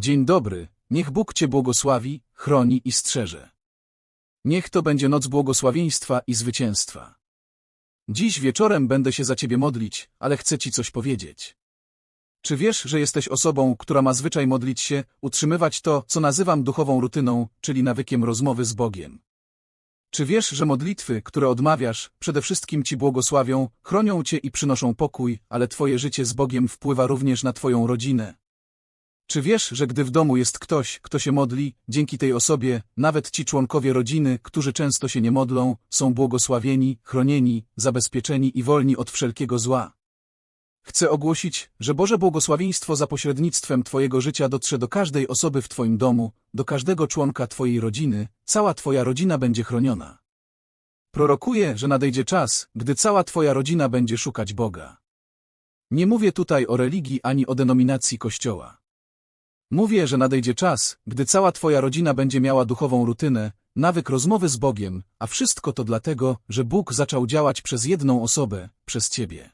Dzień dobry, niech Bóg Cię błogosławi, chroni i strzeże. Niech to będzie noc błogosławieństwa i zwycięstwa. Dziś wieczorem będę się za Ciebie modlić, ale chcę Ci coś powiedzieć. Czy wiesz, że jesteś osobą, która ma zwyczaj modlić się, utrzymywać to, co nazywam duchową rutyną, czyli nawykiem rozmowy z Bogiem? Czy wiesz, że modlitwy, które odmawiasz, przede wszystkim Ci błogosławią, chronią Cię i przynoszą pokój, ale Twoje życie z Bogiem wpływa również na Twoją rodzinę? Czy wiesz, że gdy w domu jest ktoś, kto się modli, dzięki tej osobie, nawet ci członkowie rodziny, którzy często się nie modlą, są błogosławieni, chronieni, zabezpieczeni i wolni od wszelkiego zła? Chcę ogłosić, że Boże błogosławieństwo za pośrednictwem Twojego życia dotrze do każdej osoby w Twoim domu, do każdego członka Twojej rodziny, cała Twoja rodzina będzie chroniona. Prorokuję, że nadejdzie czas, gdy cała Twoja rodzina będzie szukać Boga. Nie mówię tutaj o religii ani o denominacji Kościoła. Mówię, że nadejdzie czas, gdy cała Twoja rodzina będzie miała duchową rutynę, nawyk rozmowy z Bogiem, a wszystko to dlatego, że Bóg zaczął działać przez jedną osobę, przez Ciebie.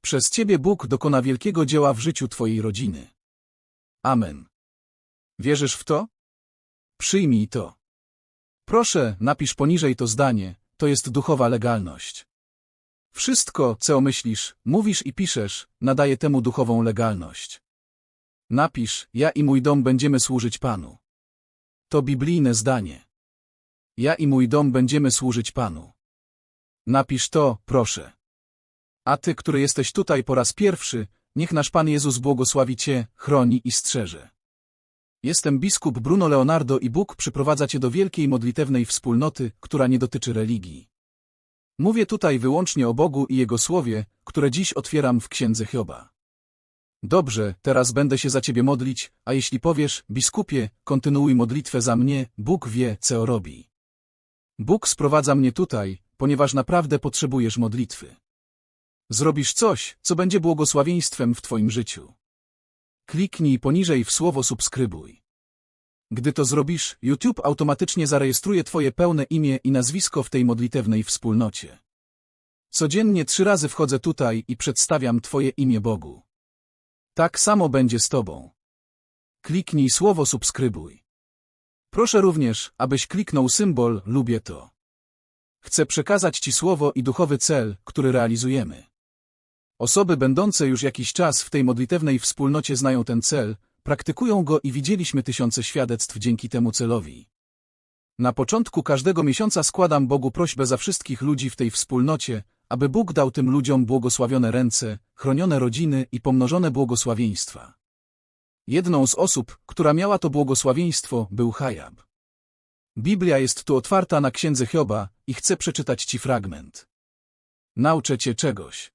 Przez Ciebie Bóg dokona wielkiego dzieła w życiu Twojej rodziny. Amen. Wierzysz w to? Przyjmij to. Proszę, napisz poniżej to zdanie, to jest duchowa legalność. Wszystko, co myślisz, mówisz i piszesz, nadaje temu duchową legalność. Napisz, ja i mój dom będziemy służyć Panu. To biblijne zdanie. Ja i mój dom będziemy służyć Panu. Napisz to, proszę. A ty, który jesteś tutaj po raz pierwszy, niech nasz Pan Jezus błogosławi cię, chroni i strzeże. Jestem biskup Bruno Leonardo i Bóg przyprowadza cię do wielkiej modlitewnej wspólnoty, która nie dotyczy religii. Mówię tutaj wyłącznie o Bogu i Jego Słowie, które dziś otwieram w Księdze Hioba. Dobrze, teraz będę się za ciebie modlić, a jeśli powiesz, biskupie, kontynuuj modlitwę za mnie, Bóg wie, co robi. Bóg sprowadza mnie tutaj, ponieważ naprawdę potrzebujesz modlitwy. Zrobisz coś, co będzie błogosławieństwem w Twoim życiu. Kliknij poniżej w słowo subskrybuj. Gdy to zrobisz, YouTube automatycznie zarejestruje Twoje pełne imię i nazwisko w tej modlitewnej wspólnocie. Codziennie trzy razy wchodzę tutaj i przedstawiam Twoje imię Bogu. Tak samo będzie z Tobą. Kliknij słowo subskrybuj. Proszę również, abyś kliknął symbol Lubię to. Chcę przekazać Ci słowo i duchowy cel, który realizujemy. Osoby będące już jakiś czas w tej modlitewnej wspólnocie znają ten cel, praktykują go i widzieliśmy tysiące świadectw dzięki temu celowi. Na początku każdego miesiąca składam Bogu prośbę za wszystkich ludzi w tej wspólnocie, aby Bóg dał tym ludziom błogosławione ręce, chronione rodziny i pomnożone błogosławieństwa. Jedną z osób, która miała to błogosławieństwo, był Hajab. Biblia jest tu otwarta na księdze Hioba i chcę przeczytać ci fragment. Nauczę cię czegoś.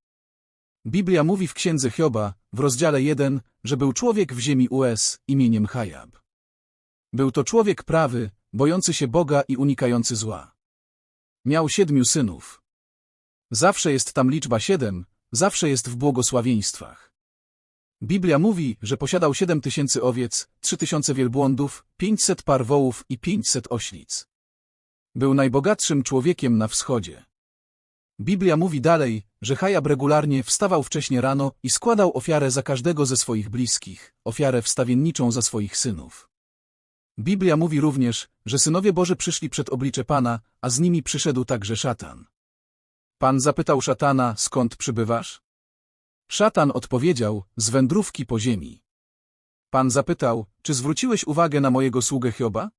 Biblia mówi w księdze Hioba, w rozdziale 1, że był człowiek w ziemi US imieniem Hajab. Był to człowiek prawy, bojący się Boga i unikający zła. Miał siedmiu synów. Zawsze jest tam liczba siedem, zawsze jest w błogosławieństwach. Biblia mówi, że posiadał siedem tysięcy owiec, trzy tysiące wielbłądów, pięćset par wołów i pięćset oślic. Był najbogatszym człowiekiem na wschodzie. Biblia mówi dalej, że Hajab regularnie wstawał wcześnie rano i składał ofiarę za każdego ze swoich bliskich, ofiarę wstawienniczą za swoich synów. Biblia mówi również, że synowie Boży przyszli przed oblicze Pana, a z nimi przyszedł także szatan. Pan zapytał szatana, skąd przybywasz? Szatan odpowiedział, z wędrówki po ziemi. Pan zapytał, czy zwróciłeś uwagę na mojego sługę Hioba?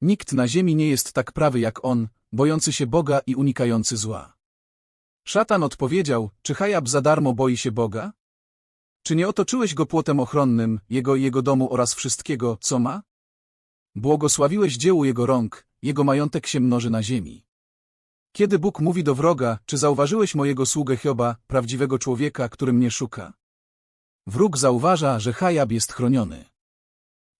Nikt na ziemi nie jest tak prawy jak on, bojący się Boga i unikający zła. Szatan odpowiedział, czy Hajab za darmo boi się Boga? Czy nie otoczyłeś go płotem ochronnym, jego i jego domu oraz wszystkiego, co ma? Błogosławiłeś dziełu jego rąk, jego majątek się mnoży na ziemi. Kiedy Bóg mówi do wroga, czy zauważyłeś mojego sługę Hioba, prawdziwego człowieka, który mnie szuka? Wróg zauważa, że Hajab jest chroniony.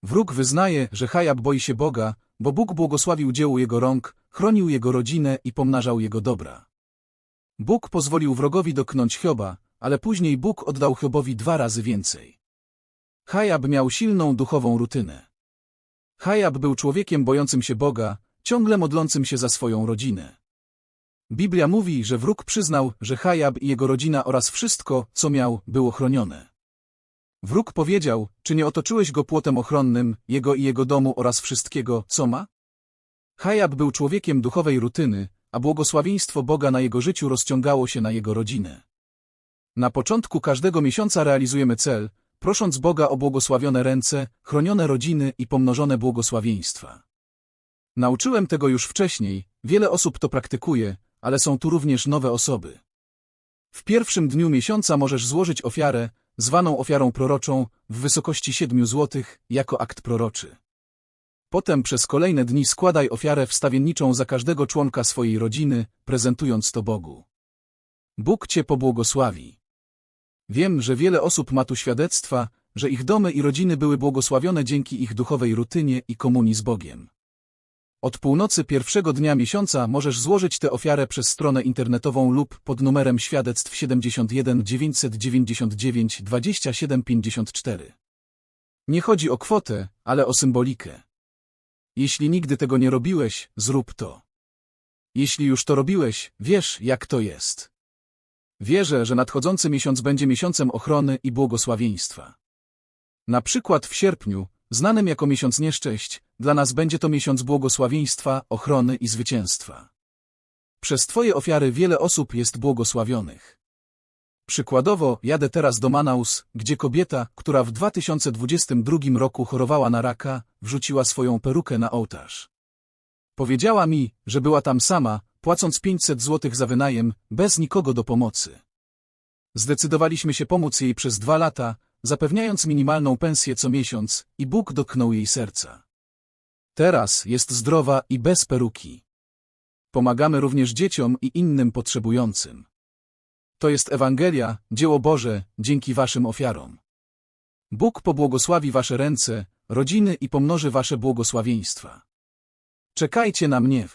Wróg wyznaje, że Hajab boi się Boga, bo Bóg błogosławił dziełu jego rąk, chronił jego rodzinę i pomnażał jego dobra. Bóg pozwolił wrogowi doknąć Hioba, ale później Bóg oddał Hiobowi dwa razy więcej. Hajab miał silną duchową rutynę. Hajab był człowiekiem bojącym się Boga, ciągle modlącym się za swoją rodzinę. Biblia mówi, że wróg przyznał, że Hajab i jego rodzina oraz wszystko, co miał, było chronione. Wróg powiedział, czy nie otoczyłeś go płotem ochronnym, jego i jego domu oraz wszystkiego, co ma? Hajab był człowiekiem duchowej rutyny, a błogosławieństwo Boga na jego życiu rozciągało się na jego rodzinę. Na początku każdego miesiąca realizujemy cel, prosząc Boga o błogosławione ręce, chronione rodziny i pomnożone błogosławieństwa. Nauczyłem tego już wcześniej, wiele osób to praktykuje, ale są tu również nowe osoby. W pierwszym dniu miesiąca możesz złożyć ofiarę, zwaną ofiarą proroczą, w wysokości 7 złotych, jako akt proroczy. Potem przez kolejne dni składaj ofiarę wstawienniczą za każdego członka swojej rodziny, prezentując to Bogu. Bóg Cię pobłogosławi. Wiem, że wiele osób ma tu świadectwa, że ich domy i rodziny były błogosławione dzięki ich duchowej rutynie i komunii z Bogiem. Od północy pierwszego dnia miesiąca możesz złożyć tę ofiarę przez stronę internetową lub pod numerem świadectw 71 999 27 54. Nie chodzi o kwotę, ale o symbolikę. Jeśli nigdy tego nie robiłeś, zrób to. Jeśli już to robiłeś, wiesz, jak to jest. Wierzę, że nadchodzący miesiąc będzie miesiącem ochrony i błogosławieństwa. Na przykład w sierpniu, znanym jako miesiąc nieszczęść, dla nas będzie to miesiąc błogosławieństwa, ochrony i zwycięstwa. Przez Twoje ofiary wiele osób jest błogosławionych. Przykładowo, jadę teraz do Manaus, gdzie kobieta, która w 2022 roku chorowała na raka, wrzuciła swoją perukę na ołtarz. Powiedziała mi, że była tam sama, płacąc 500 złotych za wynajem, bez nikogo do pomocy. Zdecydowaliśmy się pomóc jej przez dwa lata, zapewniając minimalną pensję co miesiąc i Bóg dotknął jej serca. Teraz jest zdrowa i bez peruki. Pomagamy również dzieciom i innym potrzebującym. To jest Ewangelia, dzieło Boże, dzięki waszym ofiarom. Bóg pobłogosławi wasze ręce, rodziny i pomnoży wasze błogosławieństwa. Czekajcie na mnie